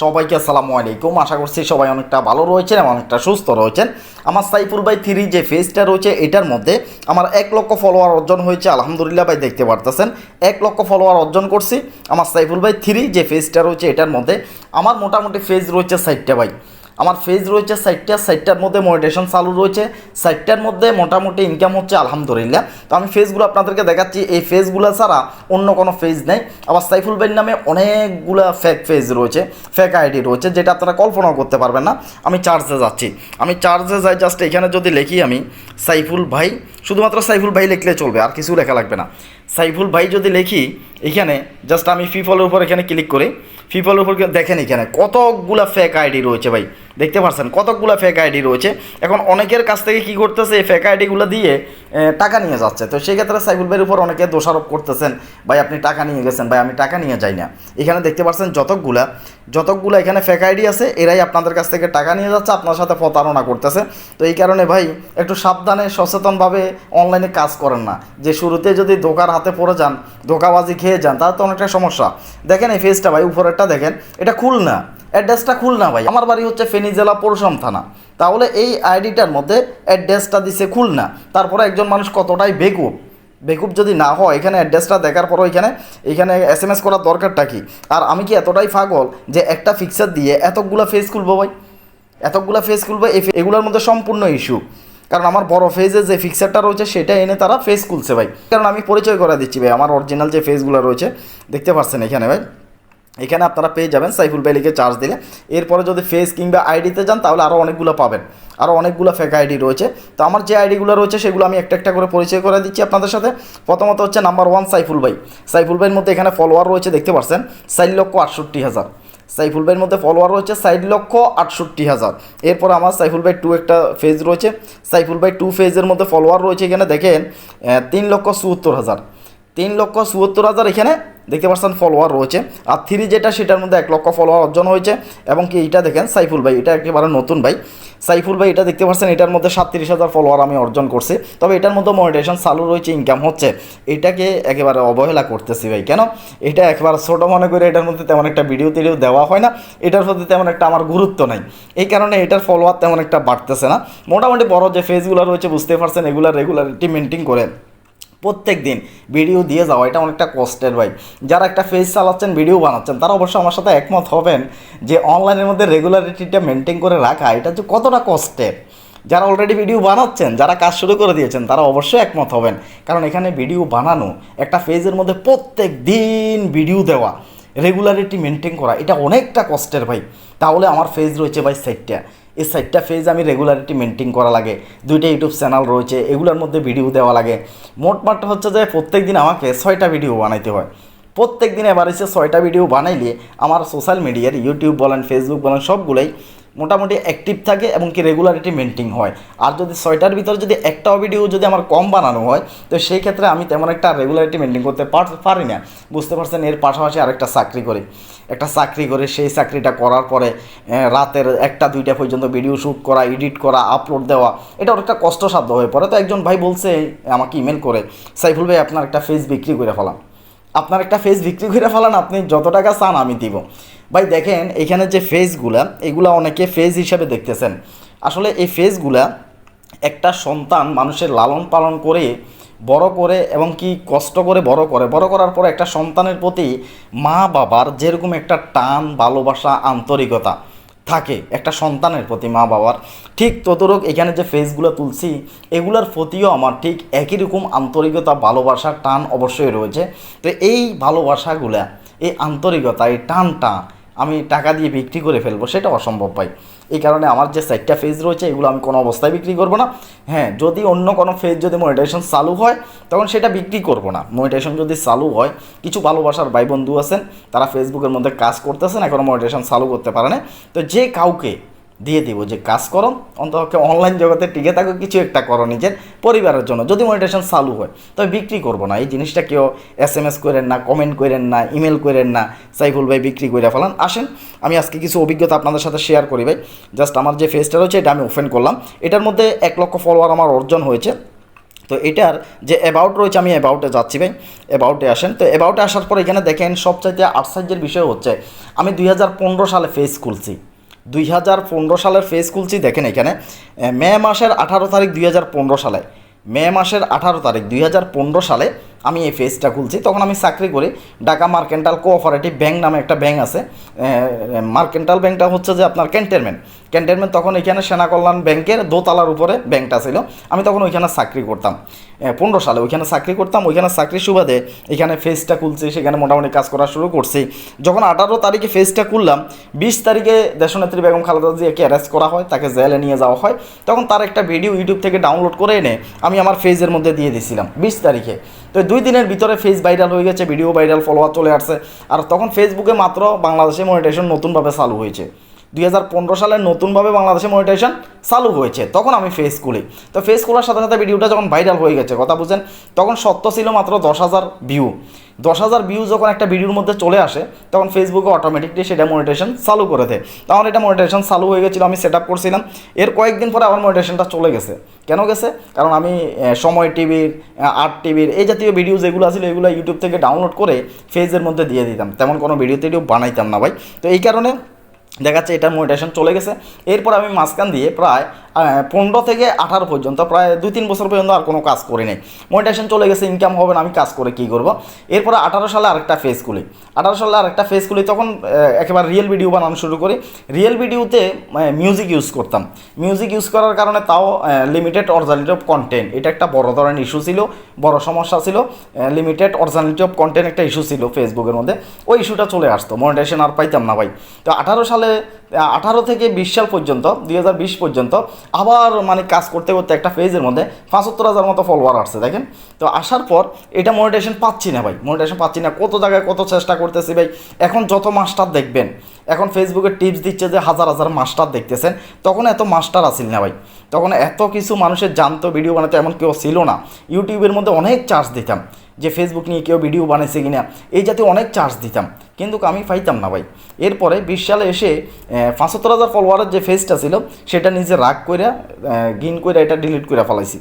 সবাইকে আসসালামু আলাইকুম। আশা করছি সবাই অনেকটা ভালো রয়েছেন এবং অনেকটা সুস্থ রয়েছেন। আমার সাইফুল ভাই থ্রি যে ফেজটা রয়েছে, এটার মধ্যে আমার এক লক্ষ ফলোয়ার অর্জন হয়েছে, আলহামদুলিল্লাহ ভাই, দেখতে পারতেছেন। এক লক্ষ ফলোয়ার অর্জন করছি। আমার সাইফুল ভাই থ্রি যে ফেজটা রয়েছে, এটার মধ্যে আমার মোটামুটি ফেজ রয়েছে সাইটটা ভাই। আমার ফেজ রয়েছে সাইটটা সাইটটার মধ্যে মনিটেশন চালু রয়েছে সাইটটার মধ্যে মোটামুটি ইনকাম হচ্ছে আলহামদুলিল্লাহ। তো আমি ফেজগুলো আপনাদেরকে দেখাচ্ছি, এই ফেজগুলো ছাড়া অন্য কোনো ফেজ নেই। আবার সাইফুল ভাইয়ের নামে অনেকগুলো ফেক ফেজ রয়েছে ফেক আইডি রয়েছে, যেটা আপনারা কল্পনাও করতে পারবেন না। আমি চার্জে যাচ্ছি। আমি চার্জে যাই জাস্ট এখানে যদি লিখি আমি, সাইফুল ভাই, শুধুমাত্র সাইফুল ভাই লিখলে চলবে, আর কিছু লেখা লাগবে না। সাইফুল ভাই যদি লিখি, এখানে জাস্ট আমি ফিফলের উপর এখানে ক্লিক করি। ফিফলের উপর দেখেন এখানে কতগুলা ফেক আইডি রয়েছে ভাই? দেখতে পাচ্ছেন কতগুলা ফেক আইডি রয়েছে? এখন অনেকের কাছ থেকে কি করতেছে এই ফেক আইডিগুলো দিয়ে টাকা নিয়ে যাচ্ছে। তো সেই ক্ষেত্রে সাইফুল ভাইয়ের উপর অনেকে দোষারোপ করতেছেন, ভাই, আপনি টাকা নিয়ে গেছেন, ভাই, আমি টাকা নিয়ে যাই না। এখানে দেখতে পাচ্ছেন যতকগুলা যতকগুলা এখানে ফেক আইডি আছে, এরাই আপনাদের কাছ থেকে টাকা নিয়ে যাচ্ছে, আপনার সাথে প্রতারণা করতেছে। তো এই কারণে, ভাই, একটু সাবধানে, সচেতনভাবে অনলাইনে কাজ করেন না। যে শুরুতে যদি ধোকার হাতে পড়ে যান, ধোকাবাজি খেয়ে যান, তাহলে তো অনেকটা সমস্যা। দেখেন এই ফেসটা ভাই, উপরেরটা দেখেন, এটা খুল না অ্যাড্রেসটা খুল না ভাই। আমার বাড়ি হচ্ছে ফেনী জেলা পরশুরাম থানা। তাহলে এই আইডিটার মধ্যে অ্যাড্রেসটা দিছে খুল না তারপরে একজন মানুষ কতটাই বেকুব? বেকুব যদি না হয়, এখানে অ্যাড্রেসটা দেখার পরও এখানে এখানে এস এম এস করার দরকারটা কি? আর আমি কি এতটাই ফাগল যে একটা ফিক্সার দিয়ে এতগুলা ফেস খুলবো ভাই? এতগুলা ফেস খুলবো এগুলোর মধ্যে সম্পূর্ণ ইস্যু কারণ আমার বড় ফেজে যে ফিক্সারটা রয়েছে, সেটা এনে তারা ফেস খুলছে ভাই। কারণ আমি পরিচয় করে দিচ্ছি ভাই, আমার অরিজিনাল যে ফেসগুলো রয়েছে, দেখতে পাচ্ছেন এখানে ভাই? এখানে আপনারা পেয়ে যাবেন সাইফুল ভাইলিকে চার্জ দিলে। এরপরে যদি ফেস কিংবা আইডিতে যান, তাহলে আরও অনেকগুলো পাবেন। আরও অনেকগুলো ফেক আইডি রয়েছে। তো আমার যে আইডিগুলো রয়েছে, সেগুলো আমি একটা একটা করে পরিচয় করে দিচ্ছি আপনাদের সাথে। প্রথমত হচ্ছে নাম্বার ওয়ান সাইফুল ভাই। সাইফুল ভাইয়ের মধ্যে এখানে ফলোয়ার রয়েছে, দেখতে পাচ্ছেন চার লক্ষ আটষট্টি হাজার। সাইফুল ভাইয়ের মধ্যে ফলোয়ার রয়েছে চার লক্ষ আটষট্টি হাজার। এরপর আমার সাইফুল ভাই টু একটা ফেজ রয়েছে। সাইফুল ভাই টু ফেজের মধ্যে ফলোয়ার রয়েছে এখানে, দেখেন তিন লক্ষ চুয়াত্তর হাজার। তিন লক্ষ চুয়াত্তর হাজার এখানে দেখতে পাচ্ছেন ফলোয়ার রয়েছে। আর থ্রি যেটা, সেটার মধ্যে এক লক্ষ ফলোয়ার অর্জন হয়েছে। এবং কি এইটা দেখেন, সাইফুল ভাই, এটা একেবারে নতুন ভাই। সাইফুল ভাই, এটা দেখতে পাচ্ছেন, এটার মধ্যে সাতত্রিশ হাজার ফলোয়ার আমি অর্জন করছি। তবে এটার মধ্যে মনিটেশন চালু রয়েছে ইনকাম হচ্ছে। এটাকে একেবারে অবহেলা করতেছি ভাই, কেন? এটা একেবারে ছোটো মনে করে এটার মধ্যে তেমন একটা ভিডিও টিডিও দেওয়া হয় না। এটার প্রতি তেমন একটা আমার গুরুত্ব নাই। এই কারণে এটার ফলোয়ার তেমন একটা বাড়তেছে না। মোটামুটি বড় যে ফেজগুলো রয়েছে, বুঝতে পারছেন, এগুলো রেগুলারিটি মেনটেন করে। প্রত্যেক দিন ভিডিও দিয়ে যাওয়া, এটা অনেকটা কষ্টের ভাই। যারা একটা ফেজ চালাচ্ছেন ভিডিও বানাচ্ছেন, তারা অবশ্যই আমার সাথে একমত হবেন যে অনলাইনের মধ্যে রেগুলারিটিটা মেনটেন করে রাখা, এটা যে কতটা কষ্টের। যারা অলরেডি ভিডিও বানাচ্ছেন, যারা কাজ শুরু করে দিয়েছেন, তারা অবশ্যই একমত হবেন। কারণ এখানে ভিডিও বানানো, একটা ফেজের মধ্যে প্রত্যেক দিন ভিডিও দেওয়া রেগুলারিটি মেনটেন করা, এটা অনেকটা কষ্টের ভাই। তাহলে আমার ফেজ রয়েছে ভাই সাইটটা এই সাইটটা ফেজ আমি রেগুলারিটি মেনটেন করা লাগে। দুইটা ইউটিউব চ্যানেল রয়েছে, এগুলোর মধ্যে ভিডিও দেওয়া লাগে। মোট মাঠটা হচ্ছে যে প্রত্যেক দিন আমাকে ছয়টা ভিডিও বানাইতে হয়। প্রত্যেক দিন এবার এসে ছয়টা ভিডিও বানাইলে আমার সোশ্যাল মিডিয়ার ইউটিউব বলেন ফেসবুক বলেন, সবগুলোই মোটামুটি অ্যাক্টিভ থাকে এবং কি রেগুলারিটি মেনটেন হয়। আর যদি ছয়টার ভিতরে যদি একটাও ভিডিও যদি আমার কম বানানো হয়, তো সেই ক্ষেত্রে আমি তেমন একটা রেগুলারিটি মেনটেন করতে পার- না। বুঝতে পারছেন? এর পাশাপাশি আরেকটা চাকরি করি। একটা চাকরি করে সেই চাকরিটা করার পরে রাতের একটা, দুইটা পর্যন্ত ভিডিও শ্যুট করা এডিট করা আপলোড দেওয়া, এটা অনেকটা কষ্টসাধ্য হয়ে পড়ে। তো একজন ভাই বলছে, আমাকে ইমেল করে, সাইফুল ভাই, আপনার একটা ফেস বিক্রি করে ফেলাম আপনার একটা ফেস বিক্রি করে ফেলান, আপনি যত টাকা চান, আমি দিব। ভাই, দেখেন, এখানে যে ফেজগুলা এগুলা অনেকে ফেজ হিসাবে দেখতেছেন। আসলে এই ফেজগুলা একটা সন্তান মানুষের লালন পালন করে, বড় করে এবং কি কষ্ট করে বড় করে। বড় করার পর একটা সন্তানের প্রতি মা বাবার যেরকম একটা টান, ভালোবাসা, আন্তরিকতা থাকে একটা সন্তানের প্রতি মা বাবার, ঠিক ততরূপ এখানে যে ফেসগুলো তুলছি, এগুলোর প্রতিও আমার ঠিক একই রকম আন্তরিকতা, ভালোবাসা, টান অবশ্যই রয়েছে। তো এই ভালোবাসাগুলা, এই আন্তরিকতা, এই টানটা আমি টাকা দিয়ে বিক্রি করে ফেলব, সেটা অসম্ভব পাই এই কারণে আমার যে সাইটটা ফেজ রয়েছে, এগুলো আমি কোনো অবস্থায় বিক্রি করব না। হ্যাঁ যদি অন্য কোনো ফেজ যদি মনিটাইজেশন চালু হয়, তখন সেটা বিক্রি করব না। মনিটাইজেশন যদি চালু হয়, কিছু ভালোবাসার ভাই বন্ধু আছেন, তারা ফেসবুকের মধ্যে কাজ করতেছেন এখনও মনিটাইজেশন চালু করতে পারে না তো যে কাউকে দিয়ে দিব যে কাজ করো অন্তত অনলাইন জগতে টিকে থাকো কিছু একটা করো নিজের পরিবারের জন্য। যদি মনিটেশন চালু হয় তবে বিক্রি করব না। এই জিনিসটা কেউ এস এম এস করেন না কমেন্ট করেন না ইমেল করেন না, সাইফুল ভাই বিক্রি করে ফেলান। আসেন, আমি আজকে কিছু অভিজ্ঞতা আপনাদের সাথে শেয়ার করি ভাই। জাস্ট আমার যে ফেসটা রয়েছে, এটা আমি ওপেন করলাম। এটার মধ্যে এক লক্ষ ফলোয়ার আমার অর্জন হয়েছে। তো এটার যে অ্যাবাউট রয়েছে, আমি অ্যাবাউটে যাচ্ছি ভাই। অ্যাবাউটে আসেন। তো অ্যাবাউটে আসার পর এখানে দেখেন, সবচাইতে আশ্চর্যের বিষয় হচ্ছে, আমি দুই হাজার পনেরো সালে ফেস খুলছি। দুই হাজার পনেরো সালের ফেস খুলছি দেখেন এখানে। মে মাসের আঠারো তারিখ দুই হাজার পনেরো সালে। মে মাসের আঠারো তারিখ দুই হাজার পনেরো সালে আমি এই ফেসটা খুলছি, তখন আমি চাকরি করি। ঢাকা মার্কেন্টাল কোঅপারেটিভ ব্যাংক নামে একটা ব্যাংক আছে। মার্কেন্টাল ব্যাংকটা হচ্ছে যে আপনার ক্যান্টনমেন্ট। ক্যান্টনমেন্ট তখন এখানে সেনা কল্যাণ ব্যাংকের দোতলার উপরে ব্যাংকটা ছিল। আমি তখন ওইখানে চাকরি করতাম। পনেরো সালে ওইখানে চাকরি করতাম। ওইখানে চাকরি সুবাদে এখানে ফেজটা খুলছি, সেখানে মোটামুটি কাজ করা শুরু করছি। যখন আঠারো তারিখে ফেজটা খুললাম, বিশ তারিখে দেশনেত্রী বেগম খালেদা জিয়াকে অ্যারেস্ট করা হয়, তাকে জেলে নিয়ে যাওয়া হয়। তখন তার একটা ভিডিও ইউটিউব থেকে ডাউনলোড করে এনে আমি আমার ফেজের মধ্যে দিয়ে দিয়েছিলাম বিশ তারিখে। তো দুই দিনের ভিতরে ফেস ভাইরাল হয়ে গেছে ভিডিও ভাইরাল ফলোয়ার চলে আসছে। আর তখন ফেসবুকে মাত্র বাংলাদেশে মনিটেশন নতুনভাবে চালু হয়েছে। দুই হাজার পনেরো সালে নতুনভাবে বাংলাদেশে মনিটাইজেশন চালু হয়েছে। তখন আমি ফেস খুলি তো ফেস খোলার সাথে সাথে ভিডিওটা যখন ভাইরাল হয়ে গেছে, কথা বুঝেন তখন সত্য ছিল মাত্র দশ হাজার ভিউ দশ হাজার ভিউ যখন একটা ভিডিওর মধ্যে চলে আসে, তখন ফেসবুকে অটোমেটিকলি সেটা মনিটেশন চালু করে দেয়। তখন এটা মনিটেশন চালু হয়ে গেছিল, আমি সেট আপ করছিলাম। এর কয়েকদিন পরে আমার মনিটেশনটা চলে গেছে। কেন গেছে? কারণ আমি সময় টিভির আর্ট টিভির এই জাতীয় ভিডিও যেগুলো ছিল এগুলো ইউটিউব থেকে ডাউনলোড করে ফেজের মধ্যে দিয়ে দিতাম। তেমন কোনো ভিডিও টিডিও বানাইতাম না ভাই। তো এই কারণে দেখাচ্ছে এটা মোটিভেশন চলে গেছে। এরপর আমি মাঝখান দিয়ে প্রায় পনেরো থেকে আঠারো পর্যন্ত, প্রায় দুই তিন বছর পর্যন্ত আর কোনো কাজ করি নাই। মোটিভেশন চলে গেছে ইনকাম হবে না, আমি কাজ করে কী করব? এরপরে আঠারো সালে আরেকটা ফেস খুলি। আঠারো সালে আরেকটা ফেস খুলি, তখন একেবারে রিয়েল ভিডিও বানানো শুরু করি। রিয়েল ভিডিওতে মিউজিক ইউজ করতাম। মিউজিক ইউজ করার কারণে তাও লিমিটেড অরিজিনালিটি অফ কন্টেন্ট এটা একটা বড় ধরনের ইস্যু ছিল, বড় সমস্যা ছিল লিমিটেড অরিজিনালিটি অফ কন্টেন্ট একটা ইস্যু ছিল ফেসবুকের মধ্যে। ওই ইস্যুটা চলে আসতো মনিটাইজেশন আর পাইতাম না ভাই। তো আঠারো সালে আঠারো থেকে বিশ সাল পর্যন্ত, দুই হাজার বিশ পর্যন্ত আবার মানে কাজ করতে করতে একটা ফেজের মধ্যে পাঁচাত্তর হাজার মতো ফলোয়ার আসছে, দেখেন? তো আসার পর এটা মনিটাইজেশন পাচ্ছি না ভাই মনিটাইজেশন পাচ্ছি না। কত জায়গায় কত চেষ্টা করতেছি ভাই? এখন যত মাস্টার দেখবেন, এখন ফেসবুকে টিপস দিচ্ছে যে হাজার হাজার মাস্টার দেখতেছেন, তখন এত মাস্টার আসিল না ভাই। তখন এত কিছু মানুষের জানতো ভিডিও বানাতে, এমন কেউ ছিল না। ইউটিউবের মধ্যে অনেক চার্জ দিতাম। যে ফেসবুক নিয়ে কেউ ভিডিও বানাইছে কিনা, এই জাতীয় অনেক চার্জ দিতাম, কিন্তু আমি পাইতাম না ভাই। এরপরে বিশ সালে এসে পাঁচাত্তর হাজার ফলোয়ারের যে ফেসটা ছিল, সেটা নিজে রাগ করে গিন করে এটা ডিলিট করে ফেলাইছি।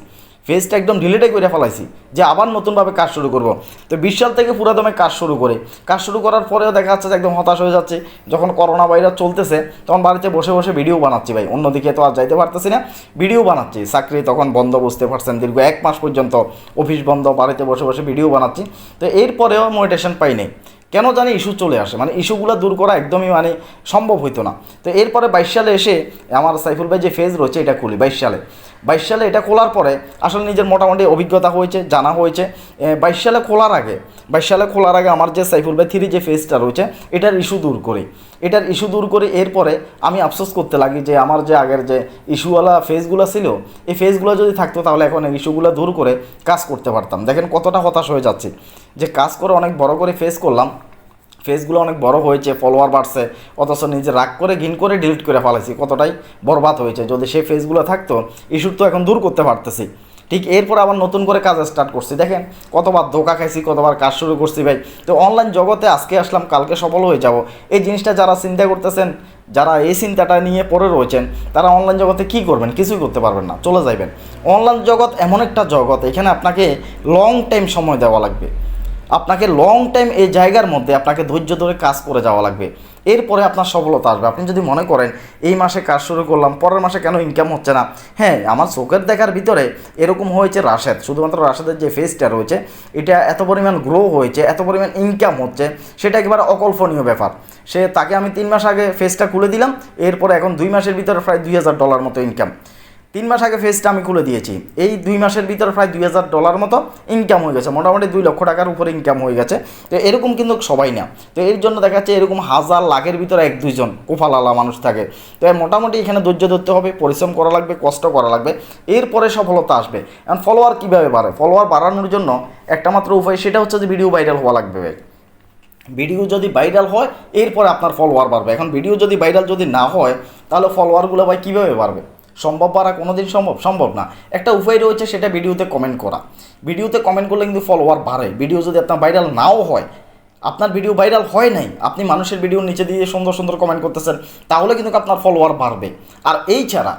ফেসটা একদম ডিলিটে করে ফেলাইছি, যে আবার নতুনভাবে কাজ শুরু করব। তো বিশ সাল থেকে পুরো দমে কাজ শুরু করে, কাজ শুরু করার পরেও দেখা যাচ্ছে যে একদম হতাশ হয়ে যাচ্ছে। যখন করোনা ভাইরাস চলতেছে, তখন বাড়িতে বসে বসে ভিডিও বানাচ্ছি ভাই। অন্যদিকে তো আর যাইতে পারতেছি না ভিডিও বানাচ্ছি। চাকরি তখন বন্ধ, বুঝতে পারছেন, দীর্ঘ এক মাস পর্যন্ত অফিস বন্ধ, বাড়িতে বসে বসে ভিডিও বানাচ্ছি। তো এরপরেও মোটিভেশন পাই নাই। কেন জানি ইস্যু চলে আসে মানে ইস্যুগুলো দূর করা একদমই মানে সম্ভব হইতো না। তো এরপরে বাইশ সালে এসে আমার সাইফুল ভাই যে ফেজ রয়েছে, এটা খুলি। বাইশ সালে। বাইশ সালে এটা খোলার পরে আসলে নিজের মোটামুটি অভিজ্ঞতা হয়েছে, জানা হয়েছে। বাইশ সালে খোলার আগে, বাইশ সালে খোলার আগে আমার যে সাইফুল ভাই থ্রি যে ফেজটা রয়েছে, এটার ইস্যু দূর করি। এটার ইস্যু দূর করে এরপরে আমি আফসোস করতে লাগি যে আমার যে আগের যে ইস্যুওয়ালা ফেজগুলো ছিল, এই ফেজগুলো যদি থাকতো তাহলে এখন এই ইস্যুগুলো দূর করে কাজ করতে পারতাম। দেখেন কতটা হতাশ হয়ে যাচ্ছে। যে কাজ করে অনেক বড় করে ফেস করলাম ফেসগুলো অনেক বড় হয়েছে ফলোয়ার বাড়ছে, অথচ নিজে রাগ করে ঘিন করে ডিলিট করে ফেলাইছি, কতটাই বরবাদ হয়েছে। যদি সেই ফেসগুলো থাকতো ইস্যুর তো এখন দূর করতে পারতেছি। ঠিক এরপর আবার নতুন করে কাজ স্টার্ট করছি। দেখেন, কতবার ধোকা খাইছি, কতবার কাজ শুরু করছি ভাই। তো অনলাইন জগতে আজকে আসলাম, কালকে সফল হয়ে যাব। এই জিনিসটা যারা চিন্তা করতেছেন, যারা এই চিন্তাটা নিয়ে পড়ে রয়েছেন, তারা অনলাইন জগতে কি করবেন? কিছুই করতে পারবেন না, চলে যাবেন অনলাইন জগৎ এমন একটা জগৎ, এখানে আপনাকে লং টাইম সময় দেওয়া লাগবে। আপনাকে লং টাইম এই জায়গার মধ্যে আপনাকে ধৈর্য ধরে কাজ করে যাওয়া লাগবে। এরপরে আপনার সফলতা আসবে। আপনি যদি মনে করেন, এই মাসে কাজ শুরু করলাম, পরের মাসে কেন ইনকাম হচ্ছে না? হ্যাঁ আমার চোখের দেখার ভিতরে এরকম হয়েছে রাশেদ। শুধুমাত্র রাশেদের যে ফেসটা রয়েছে, এটা এত পরিমাণ গ্রো হয়েছে, এত পরিমাণ ইনকাম হচ্ছে, সেটা একেবারে অকল্পনীয় ব্যাপার। সে তাকে আমি তিন মাস আগে ফেসটা খুলে দিলাম, এরপরে এখন দুই মাসের ভিতরে প্রায় দুই হাজার ডলার মতো ইনকাম তিন মাস আগে ফেসটা আমি খুলে দিয়েছি। এই দুই মাসের ভিতরে প্রায় দুই হাজার ডলার মতো ইনকাম হয়ে গেছে। মোটামুটি দুই লক্ষ টাকার উপরে ইনকাম হয়ে গেছে। তো এরকম কিন্তু সবাই না তো এর জন্য দেখা যাচ্ছে এরকম হাজার লাখের ভিতরে এক দুইজন কোফালালা মানুষ থাকে। তো মোটামুটি এখানে ধৈর্য ধরতে হবে, পরিশ্রম করা লাগবে, কষ্ট করা লাগবে। এরপরে সফলতা আসবে। এখন ফলোয়ার কীভাবে বাড়ে? ফলোয়ার বাড়ানোর জন্য একটা মাত্র উপায় সেটা হচ্ছে যে ভিডিও ভাইরাল হওয়া লাগবে ভিডিও যদি ভাইরাল হয়, এরপরে আপনার ফলোয়ার বাড়বে। এখন ভিডিও যদি ভাইরাল যদি না হয়, তাহলে ফলোয়ারগুলো ভাই কীভাবে বাড়বে? সম্ভব পারা কোনো দিন সম্ভব? সম্ভব না। একটা উপায় রয়েছে, সেটা ভিডিওতে কমেন্ট করা। ভিডিওতে কমেন্ট করলে কিন্তু ফলোয়ার বাড়ে। ভিডিও যদি আপনার ভাইরাল নাও হয়, আপনার ভিডিও ভাইরাল হয় নাই, আপনি মানুষের ভিডিওর নিচে দিয়ে সুন্দর সুন্দর কমেন্ট করতেছেন, তাহলে কিন্তু আপনার ফলোয়ার বাড়বে। আর এই ছাড়া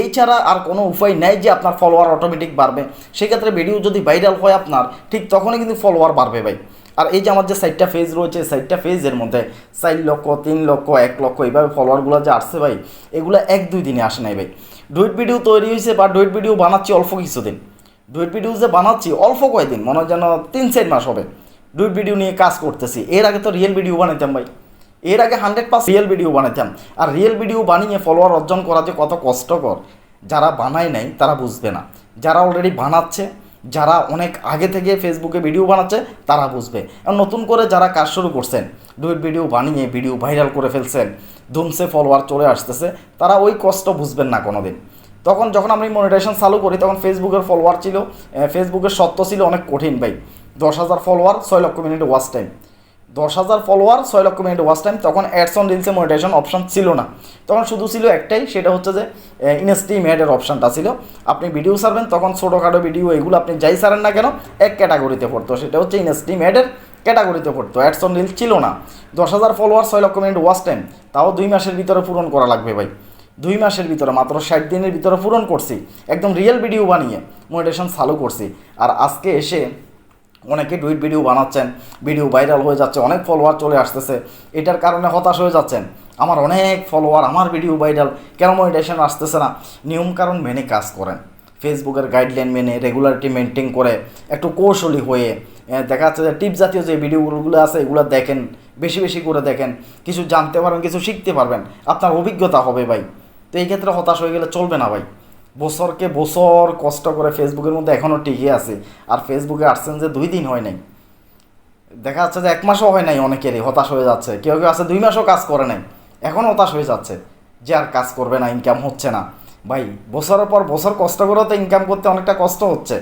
এই ছাড়া আর কোনো উপায় নেই যে আপনার ফলোয়ার অটোমেটিক বাড়বে। সেক্ষেত্রে ভিডিও যদি ভাইরাল হয় আপনার, ঠিক তখনই কিন্তু ফলোয়ার বাড়বে ভাই। আর এই যে আমার যে সাইটটা ফেজ রয়েছে সাইটটা ফেজের মধ্যে চার লক্ষ, তিন লক্ষ, এক লক্ষ, এইভাবে ফলোয়ারগুলো যে আসছে ভাই, এগুলো এক দুই দিনে আসে নাই ভাই। ডুইট ভিডিও তৈরি হয়েছে বা ডুইট ভিডিও বানাচ্ছি অল্প কিছুদিন। ডুইট ভিডিও যে বানাচ্ছি অল্প কয়েকদিন মনে হয় যেন তিন চার মাস হবে। ডুইট ভিডিও নিয়ে কাজ করতেছি। এর আগে তো রিয়েল ভিডিও বানাইতাম ভাই। এর আগে হান্ড্রেড পার্স রিয়েল ভিডিও বানাইতাম। আর রিয়েল ভিডিও বানিয়ে ফলোয়ার অর্জন করা যে কত কষ্টকর, যারা বানায় নাই তারা বুঝবে না। যারা অলরেডি বানাচ্ছে, যারা অনেক আগে থেকে ফেসবুকে ভিডিও বানাচ্ছে, তারা বুঝবে। নতুন করে যারা কাজ শুরু করছেন ডুইট ভিডিও বানিয়ে ভিডিও ভাইরাল করে ফেলছেন ধুমসে ফলোয়ার চলে আসতেছে, তারা ওই কষ্ট বুঝবেন না কোনো দিন তখন যখন আমি মনিটাইজেশন চালু করি, তখন ফেসবুকের ফলোয়ার ছিল ফেসবুকের সত্য ছিল অনেক কঠিন ভাই। দশ হাজার ফলোয়ার ছয় লক্ষ মিনিট ওয়াচ টাইম দশ হাজার ফলোয়ার ছয় লক্ষ মিনিট ওয়াচ টাইম তখন অ্যাডস অন রিলসে মনিটাইজেশন অপশান ছিল না। তখন শুধু ছিল একটাই, সেটা হচ্ছে যে ইনস্টিম অ্যাডের অপশনটা ছিল। আপনি ভিডিও সারবেন তখন ছোটোখাটো ভিডিও এগুলো আপনি যাই সারেন না কেন, এক ক্যাটাগরিতে পড়তো। সেটা হচ্ছে ইনস্টিম অ্যাডের ক্যাটাগরিতে পড়তো। অ্যাডস অন রিলস ছিল না। দশ হাজার ফলোয়ার ছয় লক্ষ মিনিট ওয়াচ টাইম তাও দুই মাসের ভিতরে পূরণ করা লাগবে ভাই। দুই মাসের ভিতরে, মাত্র ষাট দিনের ভিতরে পূরণ করছি। একদম রিয়েল ভিডিও বানিয়ে মনিটেশন চালু করছি। আর আজকে এসে অনেকে ডুইট ভিডিও বানাচ্ছেন ভিডিও ভাইরাল হয়ে যাচ্ছে, অনেক ফলোয়ার চলে আসতেছে। এটার কারণে হতাশ হয়ে যাচ্ছেন। আমার অনেক ফলোয়ার আমার ভিডিও ভাইরাল কেন মনিটেশন আসতেছে না? নিয়মকানুন মেনে কাজ করেন। ফেসবুকের গাইডলাইন মেনে রেগুলারিটি মেনটেন করে একটু কৌশলী হয়ে দেখা যাচ্ছে যে টিপ জাতীয় যে ভিডিওগুলো আছে এগুলো দেখেন, বেশি বেশি করে দেখেন, কিছু জানতে পারবেন, কিছু শিখতে পারবেন, আপনার অভিজ্ঞতা হবে ভাই। তো এই ক্ষেত্রে হতাশ হয়ে গেলে চলবে না ভাই। বছরকে বছর কষ্ট করে ফেসবুকের মধ্যে এখনও টিকে আছে, আর ফেসবুকে আসছেন যে দুই দিন হয় নাই। দেখা যাচ্ছে যে এক মাসও হয় নাই অনেকেরই, হতাশ হয়ে যাচ্ছে। কেউ কেউ আছে দুই মাসও কাজ করে নাই, এখন হতাশ হয়ে যাচ্ছে, যে আর কাজ করবে না ইনকাম হচ্ছে না। ভাই, বছরের পর বছর কষ্ট করেও তো ইনকাম করতে অনেকটা কষ্ট হচ্ছে।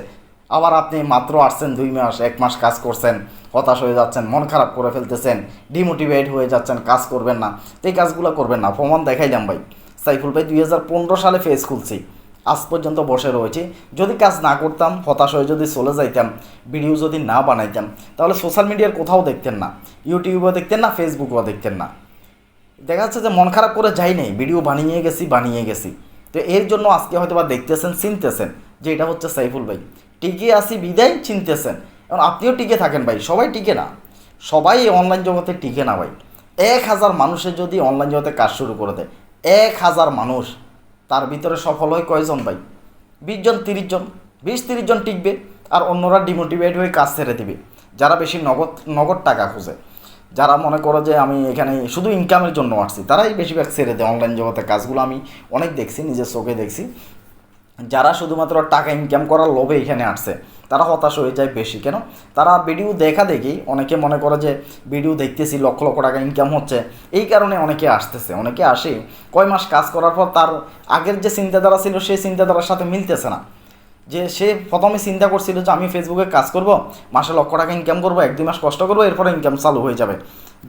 আবার আপনি মাত্র আসছেন দুই মাস, এক মাস কাজ করছেন, হতাশ হয়ে যাচ্ছেন, মন খারাপ করে ফেলতেছেন ডিমোটিভেট হয়ে যাচ্ছেন, কাজ করবেন না। এই কাজগুলো করবেন না, প্রমাণ দেখাইলাম ভাই। সাইফুল ভাই, দুই হাজার পনেরো সালে ফেস খুলছি। আজ পর্যন্ত বসে রয়েছি। যদি কাজ না করতাম, হতাশ হয়ে যদি চলে যাইতাম, ভিডিও যদি না বানাইতাম, তাহলে সোশ্যাল মিডিয়ার কোথাও দেখতেন না। ইউটিউবেও দেখতেন না ফেসবুকেও দেখতেন না। দেখা যাচ্ছে যে মন খারাপ করে যাই নাই। ভিডিও বানিয়ে গেছি বানিয়ে গেছি। তো এর জন্য আজকে হয়তো বা দেখতেছেন, চিনতেছেন যে এটা হচ্ছে সাইফুল ভাই। টিকে আসি বিদায়, চিনতেছেন। এবং আপনিও টিকে থাকেন ভাই, সবাই টিকে না। সবাই এই অনলাইন জগতে টিকে না ভাই। এক হাজার মানুষের যদি অনলাইন জগতে কাজ শুরু করে দেয়, এক হাজার মানুষ, তার ভিতরে সফল হয় কয়জন ভাই? বিশ জন, তিরিশ জন, বিশ তিরিশ জন টিকবে, আর অন্যরা ডিমোটিভেট হয়ে কাজ ছেড়ে দিবে। যারা বেশি নগদ নগদ টাকা খুঁজে। যারা মনে করো যে আমি এখানে শুধু ইনকামের জন্য আসছি, তারাই বেশিরভাগ ছেড়ে দেয় অনলাইন জগতে। কাজগুলো আমি অনেক দেখছি, নিজের চোখে দেখছি। যারা শুধুমাত্র টাকা ইনকাম করার লোভে এখানে আসছে, তারা হতাশ হয়ে যায় বেশি। কেন? তারা ভিডিও দেখা দেখি, অনেকে মনে করে যে ভিডিও দেখতেছি, লক্ষ লক্ষ টাকা ইনকাম হচ্ছে। এই কারণে অনেকে আসতেছে। অনেকে আসে, কয় মাস কাজ করার পর তার আগের যে চিন্তাধারা ছিল, সেই চিন্তাধারার সাথে মিলতেছে না। যে সে প্রথমে চিন্তা করছিল যে আমি ফেসবুকে কাজ করব, মাসে লক্ষ টাকা ইনকাম করব, এক দুই মাস কষ্ট করব, এরপরে ইনকাম চালু হয়ে যাবে।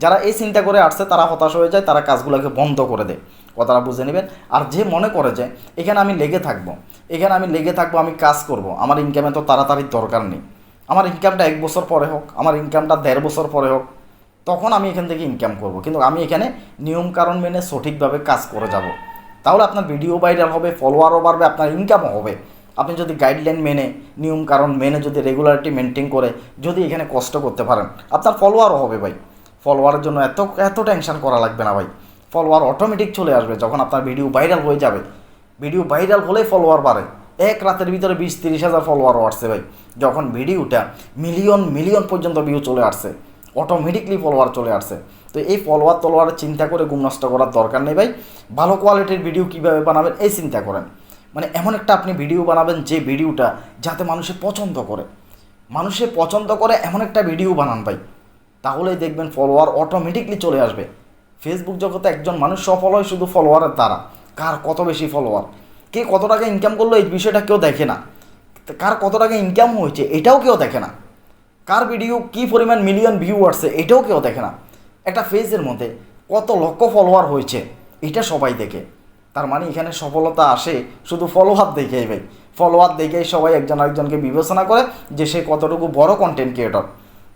যারা এই চিন্তা করে আসছে, তারা হতাশ হয়ে যায়, তারা কাজগুলোকে বন্ধ করে দেয়। কথাটা বুঝে নেবেন? আর যে মনে করে যে, এখানে আমি লেগে থাকব, এখানে আমি লেগে থাকব, আমি কাজ করব, আমার ইনকামে তো তাড়াতাড়ি দরকার নেই। আমার ইনকামটা এক বছর পরে হোক, আমার ইনকামটা দেড় বছর পরে হোক, তখন আমি এখান থেকে ইনকাম করব। কিন্তু আমি এখানে নিয়মকানুন মেনে সঠিকভাবে কাজ করে যাব। তাহলে আপনার ভিডিও ভাইরাল হবে ফলোয়ারও বাড়বে, আপনার ইনকামও হবে। আপনি যদি গাইডলাইন মেনে, নিয়ম কারণ মেনে যদি রেগুলারিটি মেনটেন করে, যদি এখানে কষ্ট করতে পারেন আপনার ফলোয়ারও হবে ভাই। ফলোয়ারের জন্য এত এত টেনশন করা লাগবে না ভাই। ফলোয়ার অটোমেটিক চলে আসবে যখন আপনার ভিডিও ভাইরাল হয়ে যাবে। ভিডিও ভাইরাল হলেই ফলোয়ার বাড়ে। এক রাতের ভিতরে বিশ, তিরিশ হাজার ফলোয়ারও আসছে ভাই। যখন ভিডিওটা মিলিয়ন মিলিয়ন পর্যন্ত ভিউ চলে আসছে। অটোমেটিকলি ফলোয়ার চলে আসছে। তো এই ফলোয়ার তলোয়ার চিন্তা করে গুম নষ্ট করার দরকার নেই ভাই। ভালো কোয়ালিটির ভিডিও কীভাবে বানাবেন, এই চিন্তা করেন। মানে এমন একটা আপনি ভিডিও বানাবেন যে ভিডিওটা যাতে মানুষে পছন্দ করে। মানুষে পছন্দ করে এমন একটা ভিডিও বানান ভাই। তাহলেই দেখবেন ফলোয়ার অটোমেটিকলি চলে আসবে। ফেসবুক জগতে একজন মানুষ সফল হয় শুধু ফলোয়ারের দ্বারা। কার কত বেশি ফলোয়ার কে কত টাকা ইনকাম করল এই বিষয়টা কেউ দেখে না। কার কত টাকা ইনকাম হয়েছে এটাও কেউ দেখে না। কার ভিডিও কী পরিমাণ মিলিয়ন ভিউ আসছে এটাও কেউ দেখে না। একটা ফেজের মধ্যে কত লক্ষ ফলোয়ার হয়েছে, এটা সবাই দেখে। তার মানে এখানে সফলতা আসে শুধু ফলোয়ার দেখেই ভাই। ফলোয়ার দেখেই সবাই একজন আরেকজনকে বিবেচনা করে যে সে কতটুকু বড় কন্টেন্ট ক্রিয়েটর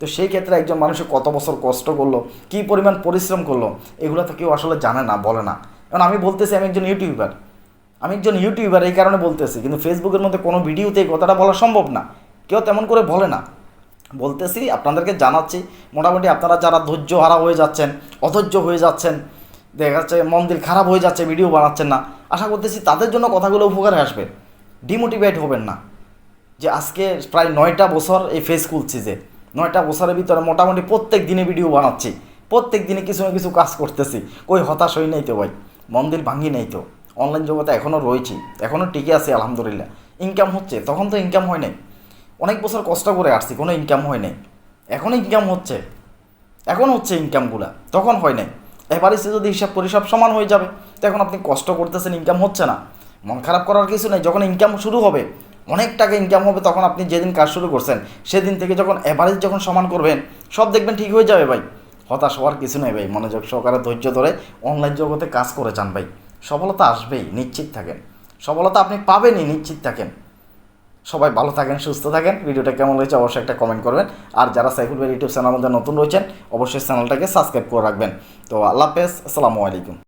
তো সেই ক্ষেত্রে একজন মানুষের কত বছর কষ্ট করল, কী পরিমাণ পরিশ্রম করল, এগুলো তো কেউ আসলে জানে না, বলে না। কারণ আমি বলতেছি আমি একজন ইউটিউবার আমি একজন ইউটিউবার এই কারণে বলতেছি, কিন্তু ফেসবুকের মধ্যে কোনো ভিডিওতে এই কথাটা বলা সম্ভব না। কেউ তেমন করে বলে না। বলতেছি আপনাদেরকে জানাচ্ছি, মোটামুটি আপনারা যারা ধৈর্য হারা হয়ে যাচ্ছেন, অধৈর্য হয়ে যাচ্ছেন দেখা যাচ্ছে মন্দির খারাপ হয়ে যাচ্ছে ভিডিও বানাচ্ছেন না। আশা করতেছি তাদের জন্য কথাগুলো উপকারে আসবে। ডিমোটিভেট হবেন না। যে আজকে প্রায় নয়টা বছর এই ফেস খুলছি যে, নয়টা বছরের ভিতরে মোটামুটি প্রত্যেক দিনে ভিডিও বানাচ্ছি। প্রত্যেক দিনে কিছু না কিছু কাজ করতেছি। কই হতাশ হই নাই তো ভাই? মন্দির ভাঙি নাই তো। অনলাইন জগতে এখনও রয়েছি এখনও টিকে আছি আলহামদুলিল্লাহ। ইনকাম হচ্ছে, তখন তো ইনকাম হয় নাই। অনেক বছর কষ্ট করে আসছি, কোনো ইনকাম হয় নাই। এখন ইনকাম হচ্ছে। এখন হচ্ছে ইনকামগুলা তখন হয় নাই। এবারে সে যদি হিসাব করি সব সমান হয়ে যাবে। তো এখন আপনি কষ্ট করতেছেন ইনকাম হচ্ছে না। মন খারাপ করার কিছু নেই, যখন ইনকাম শুরু হবে, অনেক টাকা ইনকাম হবে, তখন আপনি যেদিন কাজ শুরু করছেন, সেদিন থেকে যখন এভারেজ যখন সমান করবেন, সব দেখবেন ঠিক হয়ে যাবে ভাই। হতাশ হওয়ার কিছু নেই ভাই, মনোযোগ সহকারে ধৈর্য ধরে অনলাইন জগতে কাজ করে যান ভাই। সফলতা আসবেই, নিশ্চিত থাকেন। সফলতা আপনি পাবেনই, নিশ্চিত থাকেন। সবাই ভালো থাকেন, সুস্থ থাকেন। ভিডিওটা কেমন হয়েছে অবশ্যই একটা কমেন্ট করবেন। আর যারা সাইফুল ভাই ইউটিউব চ্যানেল আমাদের নতুন রয়েছেন, অবশ্যই চ্যানেলটাকে সাবস্ক্রাইব করে রাখবেন। তো আল্লাহ হাফেজ, আসসালামু আলাইকুম।